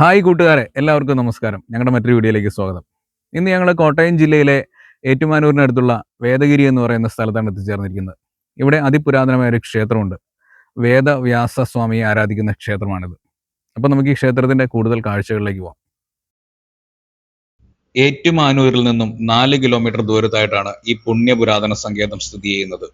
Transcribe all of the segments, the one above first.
Hi കൂട്ടുകാരെ എല്ലാവർക്കും നമസ്കാരം. ഞങ്ങളുടെ മറ്റൊരു വീഡിയോയിലേക്ക് സ്വാഗതം. ഇന്ന് ഞങ്ങൾ കോട്ടയം ജില്ലയിലെ ഏറ്റുമാനൂരിനടുത്തുള്ള വേദഗിരി എന്ന് പറയുന്ന സ്ഥലത്താണ് എത്തിച്ചേർന്നിരിക്കുന്നത്. ഇവിടെ അതിപുരാതനമായ ഒരു ക്ഷേത്രമുണ്ട്. വേദവ്യാസ സ്വാമിയെ ആരാധിക്കുന്ന ക്ഷേത്രമാണിത്. അപ്പോൾ നമുക്ക് ഈ ക്ഷേത്രത്തിന്റെ കൂടുതൽ കാഴ്ചകളിലേക്ക് പോവാം. ഏറ്റുമാനൂരിൽ നിന്നും നാല് കിലോമീറ്റർ ദൂരത്തായിട്ടാണ് ഈ പുണ്യപുരാതന സങ്കേതം സ്ഥിതി ചെയ്യുന്നത്.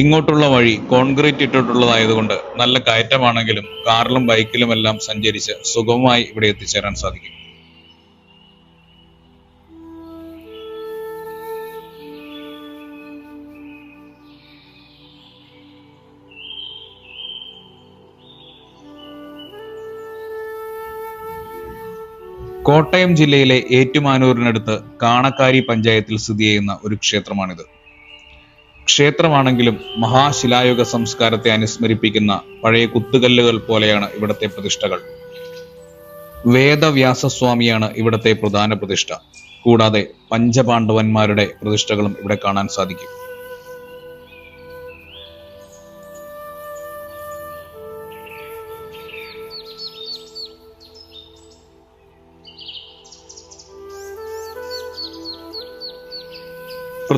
ഇങ്ങോട്ടുള്ള വഴി കോൺക്രീറ്റ് ഇട്ടിട്ടുള്ളതായതുകൊണ്ട് നല്ല കയറ്റമാണെങ്കിലും കാറിലും ബൈക്കിലും എല്ലാം സഞ്ചരിച്ച് സുഗമമായി ഇവിടെ എത്തിച്ചേരാൻ സാധിക്കും. കോട്ടയം ജില്ലയിലെ ഏറ്റുമാനൂരിനടുത്ത് കാണക്കാരി പഞ്ചായത്തിൽ സ്ഥിതി ചെയ്യുന്ന ഒരു ക്ഷേത്രമാണിത്. ക്ഷേത്രമാണെങ്കിലും മഹാശിലായുഗ സംസ്കാരത്തെ അനുസ്മരിപ്പിക്കുന്ന പഴയ കുത്തുകല്ലുകൾ പോലെയാണ് ഇവിടത്തെ പ്രതിഷ്ഠകൾ. വേദവ്യാസസ്വാമിയാണ് ഇവിടത്തെ പ്രധാന പ്രതിഷ്ഠ. കൂടാതെ പഞ്ചപാണ്ഡവന്മാരുടെ പ്രതിഷ്ഠകളും ഇവിടെ കാണാൻ സാധിക്കും.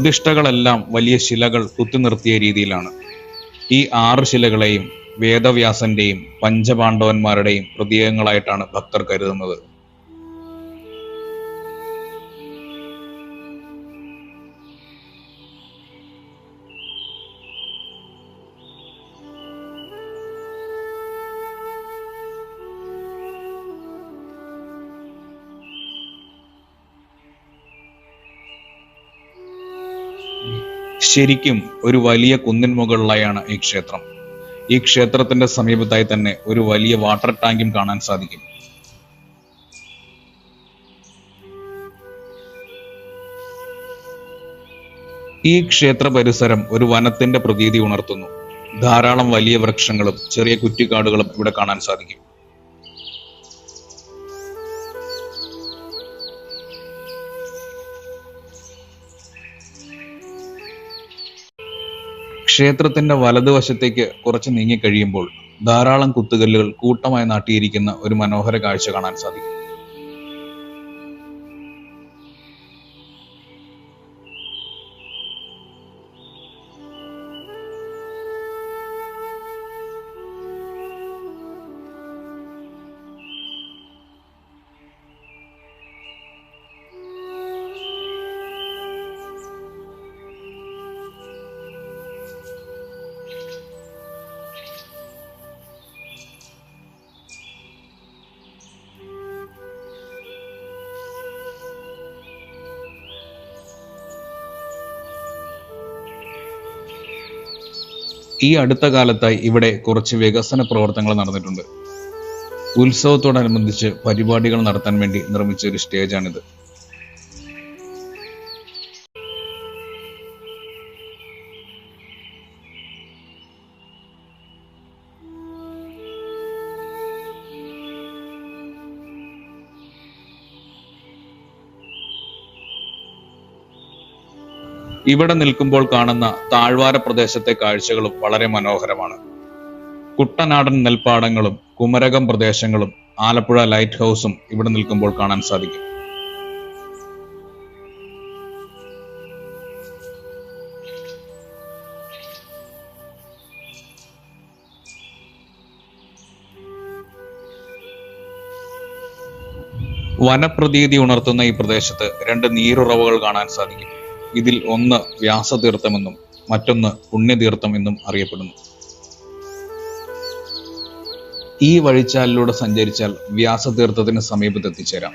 പ്രതിഷ്ഠകളെല്ലാം വലിയ ശിലകൾ കുത്തിനിർത്തിയ രീതിയിലാണ്. ഈ ആറ് ശിലകളെയും വേദവ്യാസന്റെയും പഞ്ചപാണ്ഡവന്മാരുടെയും പ്രതീകങ്ങളായിട്ടാണ് ഭക്തർ കരുതുന്നത്. ശരിക്കും ഒരു വലിയ കുന്നിൻ മുകളിലായാണ് ഈ ക്ഷേത്രം. ഈ ക്ഷേത്രത്തിന്റെ സമീപത്തായി തന്നെ ഒരു വലിയ വാട്ടർ ടാങ്കും കാണാൻ സാധിക്കും. ഈ ക്ഷേത്ര പരിസരം ഒരു വനത്തിന്റെ പ്രതീതി ഉണർത്തുന്നു. ധാരാളം വലിയ വൃക്ഷങ്ങളും ചെറിയ കുറ്റിക്കാടുകളും ഇവിടെ കാണാൻ സാധിക്കും. ക്ഷേത്രത്തിന്റെ വലതുവശത്തേക്ക് കുറച്ച് നീങ്ങി കഴിയുമ്പോൾ ധാരാളം കുത്തുകല്ലുകൾ കൂട്ടമായി നാട്ടിയിരിക്കുന്ന ഒരു മനോഹര കാഴ്ച കാണാൻ സാധിക്കും. ഈ അടുത്ത കാലത്തായി ഇവിടെ കുറച്ച് വികസന പ്രവർത്തനങ്ങൾ നടന്നിട്ടുണ്ട്. ഉത്സവത്തോടനുബന്ധിച്ച് പരിപാടികൾ നടത്താൻ വേണ്ടി നിർമ്മിച്ച ഒരു സ്റ്റേജാണിത്. ഇവിടെ നിൽക്കുമ്പോൾ കാണുന്ന താഴ്വാര പ്രദേശത്തെ കാഴ്ചകളും വളരെ മനോഹരമാണ്. കുട്ടനാടൻ നെൽപ്പാടങ്ങളും കുമരകം പ്രദേശങ്ങളും ആലപ്പുഴ ലൈറ്റ് ഹൗസും ഇവിടെ നിൽക്കുമ്പോൾ കാണാൻ സാധിക്കും. വനപ്രതീതി ഉണർത്തുന്ന ഈ പ്രദേശത്ത് രണ്ട് നീരുറവകൾ കാണാൻ സാധിക്കും. ഇതിൽ ഒന്ന് വ്യാസതീർത്ഥമെന്നും മറ്റൊന്ന് പുണ്യതീർത്ഥം എന്നും അറിയപ്പെടുന്നു. ഈ വഴിച്ചാലിലൂടെ സഞ്ചരിച്ചാൽ വ്യാസതീർത്ഥത്തിന് സമീപത്ത് എത്തിച്ചേരാം.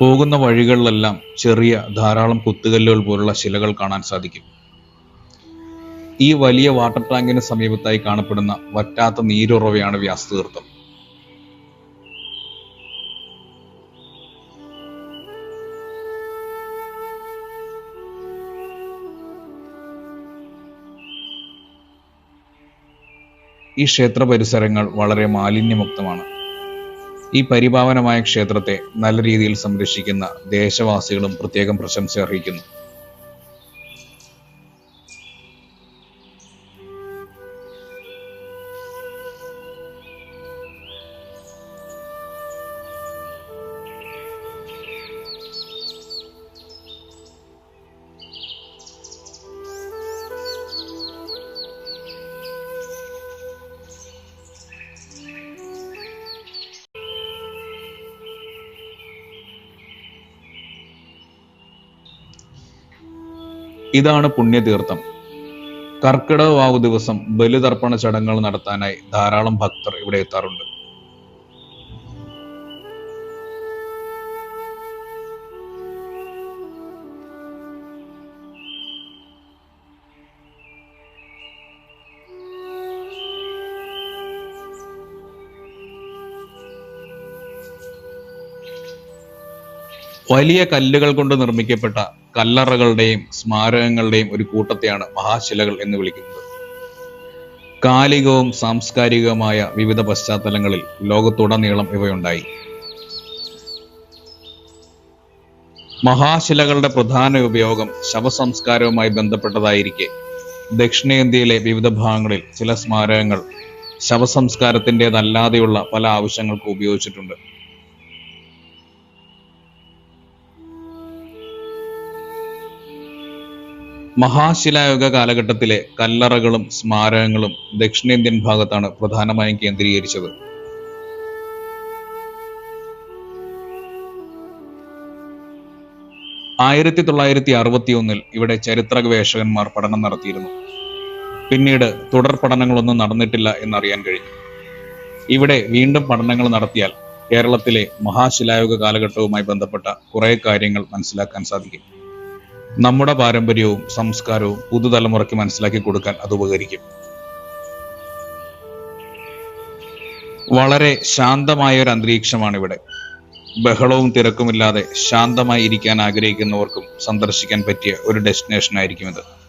പോകുന്ന വഴികളിലെല്ലാം ചെറിയ ധാരാളം കുത്തുകല്ലുകൾ പോലുള്ള ശിലകൾ കാണാൻ സാധിക്കും. ഈ വലിയ വാട്ടർ ടാങ്കിന് സമീപത്തായി കാണപ്പെടുന്ന വറ്റാത്ത നീരുറവയാണ് വ്യാസതീർത്ഥം. ഈ ക്ഷേത്ര പരിസരങ്ങൾ വളരെ മാലിന്യമുക്തമാണ്. ഈ പരിപാവനമായ ക്ഷേത്രത്തെ നല്ല രീതിയിൽ സംരക്ഷിക്കുന്ന ദേശവാസികളും പ്രത്യേകം പ്രശംസ അർഹിക്കുന്നു. ഇതാണ് പുണ്യതീർത്ഥം. കർക്കിടകവാവു ദിവസം ബലിതർപ്പണ ചടങ്ങുകൾ നടത്താനായി ധാരാളം ഭക്തർ ഇവിടെ എത്താറുണ്ട്. വലിയ കല്ലുകൾ കൊണ്ട് നിർമ്മിക്കപ്പെട്ട കല്ലറകളുടെയും സ്മാരകങ്ങളുടെയും ഒരു കൂട്ടത്തെയാണ് മഹാശിലകൾ എന്ന് വിളിക്കുന്നത്. കാലികവും സാംസ്കാരികവുമായ വിവിധ പശ്ചാത്തലങ്ങളിൽ ലോകത്തുടനീളം ഇവയുണ്ടായി. മഹാശിലകളുടെ പ്രധാന ഉപയോഗം ശവസംസ്കാരവുമായി ബന്ധപ്പെട്ടതായിരിക്കെ. ദക്ഷിണേന്ത്യയിലെ വിവിധ ഭാഗങ്ങളിൽ ചില സ്മാരകങ്ങൾ ശവസംസ്കാരത്തിന്റെതല്ലാതെയുള്ള പല ആവശ്യങ്ങൾക്കും ഉപയോഗിച്ചിട്ടുണ്ട്. മഹാശിലായുഗ കാലഘട്ടത്തിലെ കല്ലറകളും സ്മാരകങ്ങളും ദക്ഷിണേന്ത്യൻ ഭാഗത്താണ് പ്രധാനമായും കേന്ദ്രീകരിച്ചത്. ആയിരത്തി തൊള്ളായിരത്തി അറുപത്തി ഒന്നിൽ ഇവിടെ ചരിത്ര ഗവേഷകന്മാർ പഠനം നടത്തിയിരുന്നു. പിന്നീട് തുടർ പഠനങ്ങളൊന്നും നടന്നിട്ടില്ല എന്നറിയാൻ കഴിഞ്ഞു. ഇവിടെ വീണ്ടും പഠനങ്ങൾ നടത്തിയാൽ കേരളത്തിലെ മഹാശിലായുഗ കാലഘട്ടവുമായി ബന്ധപ്പെട്ട കുറേ കാര്യങ്ങൾ മനസ്സിലാക്കാൻ സാധിക്കും. നമ്മുടെ പാരമ്പര്യവും സംസ്കാരവും പുതുതലമുറയ്ക്ക് മനസ്സിലാക്കി കൊടുക്കാൻ അത് ഉപകരിക്കും. വളരെ ശാന്തമായ ഒരു അന്തരീക്ഷമാണ് ഇവിടെ ബഹളവും തിരക്കുമില്ലാതെ ശാന്തമായി ഇരിക്കാൻ ആഗ്രഹിക്കുന്നവർക്കും സന്ദർശിക്കാൻ പറ്റിയ ഒരു ഡെസ്റ്റിനേഷൻ ആയിരിക്കും ഇത്.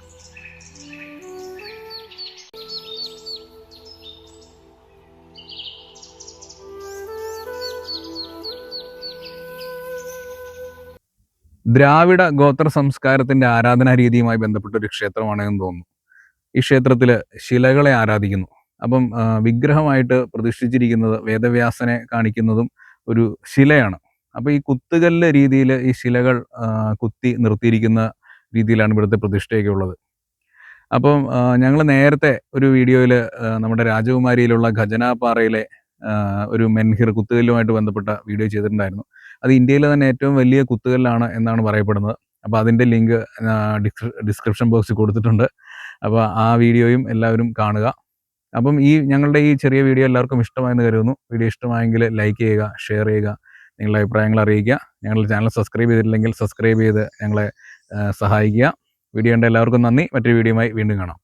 ദ്രാവിഡ ഗോത്ര സംസ്കാരത്തിന്റെ ആരാധനാ രീതിയുമായി ബന്ധപ്പെട്ട ഒരു ക്ഷേത്രമാണ് എന്ന് തോന്നുന്നു. ഈ ക്ഷേത്രത്തിൽ ശിലകളെ ആരാധിക്കുന്നു. അപ്പം വിഗ്രഹമായിട്ട് പ്രതിഷ്ഠിച്ചിരിക്കുന്നത് വേദവ്യാസനെ കാണിക്കുന്നതും ഒരു ശിലയാണ്. അപ്പോൾ ഈ കുത്തുകല്ല് രീതിയിൽ ഈ ശിലകൾ കുത്തി നിർത്തിയിരിക്കുന്ന രീതിയിലാണ് ഇവിടുത്തെ പ്രതിഷ്ഠയൊക്കെ ഉള്ളത്. അപ്പം ഞങ്ങൾ നേരത്തെ ഒരു വീഡിയോയിൽ നമ്മുടെ രാജകുമാരിയിലുള്ള ഖജനാപ്പാറയിലെ ഒരു മെൻഹിർ കുത്തുകല്ലുമായിട്ട് ബന്ധപ്പെട്ട വീഡിയോ ചെയ്തിട്ടുണ്ടായിരുന്നു. അത് ഇന്ത്യയിലെ തന്നെ ഏറ്റവും വലിയ കുത്തുകല്ലാണ് എന്നാണ് പറയപ്പെടുന്നത്. അപ്പോൾ അതിന്റെ ലിങ്ക് ഡിസ്ക്രിപ്ഷൻ ബോക്സിൽ കൊടുത്തിട്ടുണ്ട്. അപ്പോൾ ആ വീഡിയോയും എല്ലാവരും കാണുക. അപ്പം ഈ ഞങ്ങളുടെ ഈ ചെറിയ വീഡിയോ എല്ലാവർക്കും ഇഷ്ടമായെന്ന് കരുതുന്നു. വീഡിയോ ഇഷ്ടമായെങ്കിൽ ലൈക്ക് ചെയ്യുക ഷെയർ ചെയ്യുക നിങ്ങളുടെ അഭിപ്രായങ്ങൾ അറിയിക്കുക. ഞങ്ങളുടെ ചാനൽ സബ്സ്ക്രൈബ് ചെയ്തിട്ടില്ലെങ്കിൽ സബ്സ്ക്രൈബ് ചെയ്ത് ഞങ്ങളെ സഹായിക്കുക. വീഡിയോ കണ്ട എല്ലാവർക്കും നന്ദി. മറ്റൊരു വീഡിയോയുമായി വീണ്ടും കാണാം.